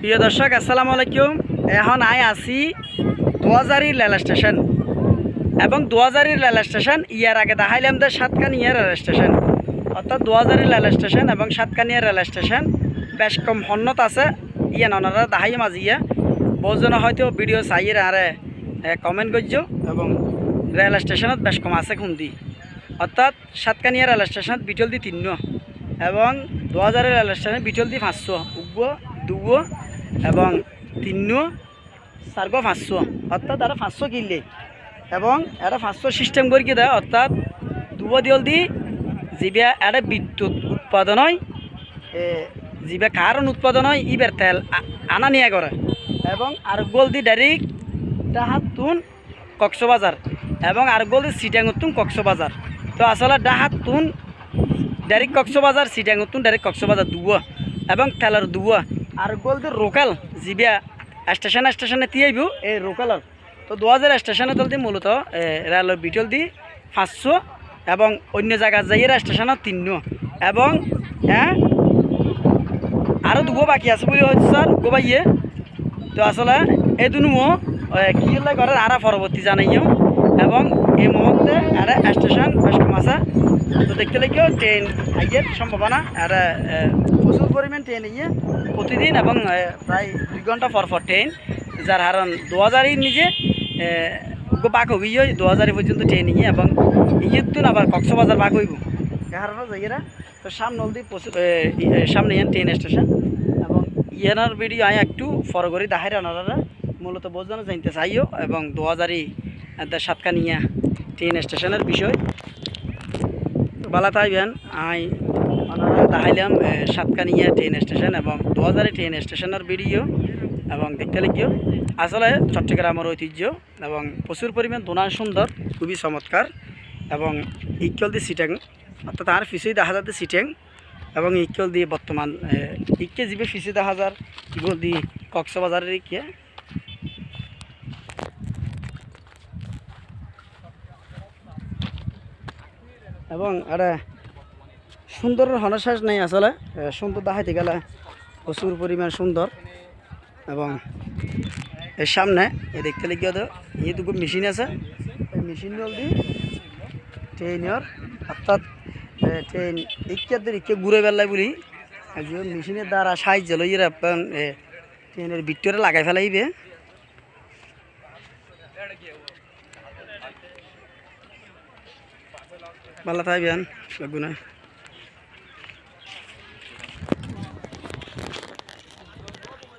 প্রিয় দর্শক, আসসালামু আলাইকুম। এখন আই আছি দোয়াজারি রেল স্টেশন এবং দোয়াজারি রেল স্টেশন ইয়ার আগে দেখাইলাম যে সাতকানিয়া রেল স্টেশন। অর্থাৎ দোয়াজারি রেল স্টেশন এবং সাতকানিয়া রেল স্টেশন বেশ কম হন্নত আছে। ইয়ে ননারা দেখাই মাঝি ইয়ে। বহুজন হয়তো ভিডিও চাইয়ের আরে কমেন্ট করছ এবং রেল স্টেশনত বেশ কম আছে খুন্দি অর্থাৎ সাতকানিয়া রেল স্টেশনত বিটল দি তিন এবং দু হাজারের রেল স্টেশনে বিটল দি পাঁচশো। উগ্ব দুগো এবং তিন চারগো পাঁচশো অর্থাৎ আর পাঁচশো কিনলে। এবং এটা পাঁচশো সিস্টেম করে কি দেয়, অর্থাৎ দুবো দিয়ল দি যিবা এটা বিদ্যুৎ উৎপাদন হয় যিবা কারণ উৎপাদন হয়, ইবের তেল আনা নিয়া করে। এবং আর গোল দি ডাইরেক্ট ডাহাত তুন কক্সবাজার এবং আর গোল দি সিটাঙ্গুতুন কক্সবাজার তো আসলে ডাহাত তুন ডাইরেক্ট কক্সবাজার সিটাঙ্গুতুন ডাইরেক্ট কক্সবাজার দুয়া এবং তেলের দুয়া আর গোল দি লোকাল যিবা স্টেশন স্টেশনে তিয়াইব এই লোকালের তো দু হাজার স্টেশনে তলদি মূলত রেলের বিটল দি, পাঁচশো এবং অন্য জায়গা যাইয়ের স্টেশনত তিন এবং হ্যাঁ আরও দুগো বাকি আছে বলে হচ্ছে স্যার গোবাইয়ে তো আসলে এই দুনুমো কি হলে করে আরা পরবর্তী জানাইও। এবং এই মুহূর্তে আর স্টেশন বেশ কম আছে তো দেখতে লাগেও ট্রেন আইয়ের সম্ভাবনা, আর প্রচুর পরিমাণ ট্রেন ইয়ে প্রতিদিন এবং প্রায় দুই ঘণ্টা পর পর ট্রেন যার হারণ দু হাজারই নিজে বাক হবি দু হাজারই পর্যন্ত ট্রেন ইয়ে এবং ইয়ের তুন আবার কক্সবাজার বাক হইব। কারণ যাইয়েরা তো সামনে অলদি সামনে ইয়ান ট্রেন স্টেশন এবং ইয়ানার ভিডিও আয় একটু ফরগরি দাহাই ওনারা মূলত বোঝানো জানতে চাইও এবং দু হাজারই সাতকানিয়া ট্রেন স্টেশনের বিষয়। বালা তাইবেন আই ওনারা দেখাইলাম সাতকানিয়া ট্রেন স্টেশন এবং দু হাজারই ট্রেন স্টেশনের ভিডিও এবং দেখতে লিখিও আসলে চট্টগ্রামের ঐতিহ্য এবং প্রচুর পরিমাণ দোনা সুন্দর, খুবই চমৎকার এবং ইকল দি সিটেং অর্থাৎ তার পিছিয়ে দেখা যাচ্ছে সিটাং এবং ইকল দিয়ে বর্তমান ইকে যিবে পিছিয়ে দেখা যার ইগল দি কক্সবাজারের ইকে এবং আরে সুন্দর হনশ্বাস নেই আসলে। সুন্দর দেখাইতে গেলে প্রচুর পরিমাণ সুন্দর। এবং এর সামনে এ দেখতে লিখিয়ে তো এই দুটো মেশিন আছে। এই মেশিন জলদি ট্রেনের অর্থাৎ ট্রেন ইক্যাদের ইকে ঘুরে বেলায় বলি। মেশিনের দ্বারা সাহায্য লইয়ে আপনার এ, ট্রেনের ভিতরে লাগাই ফেলাইবে। ভালো থাকবেন গুণা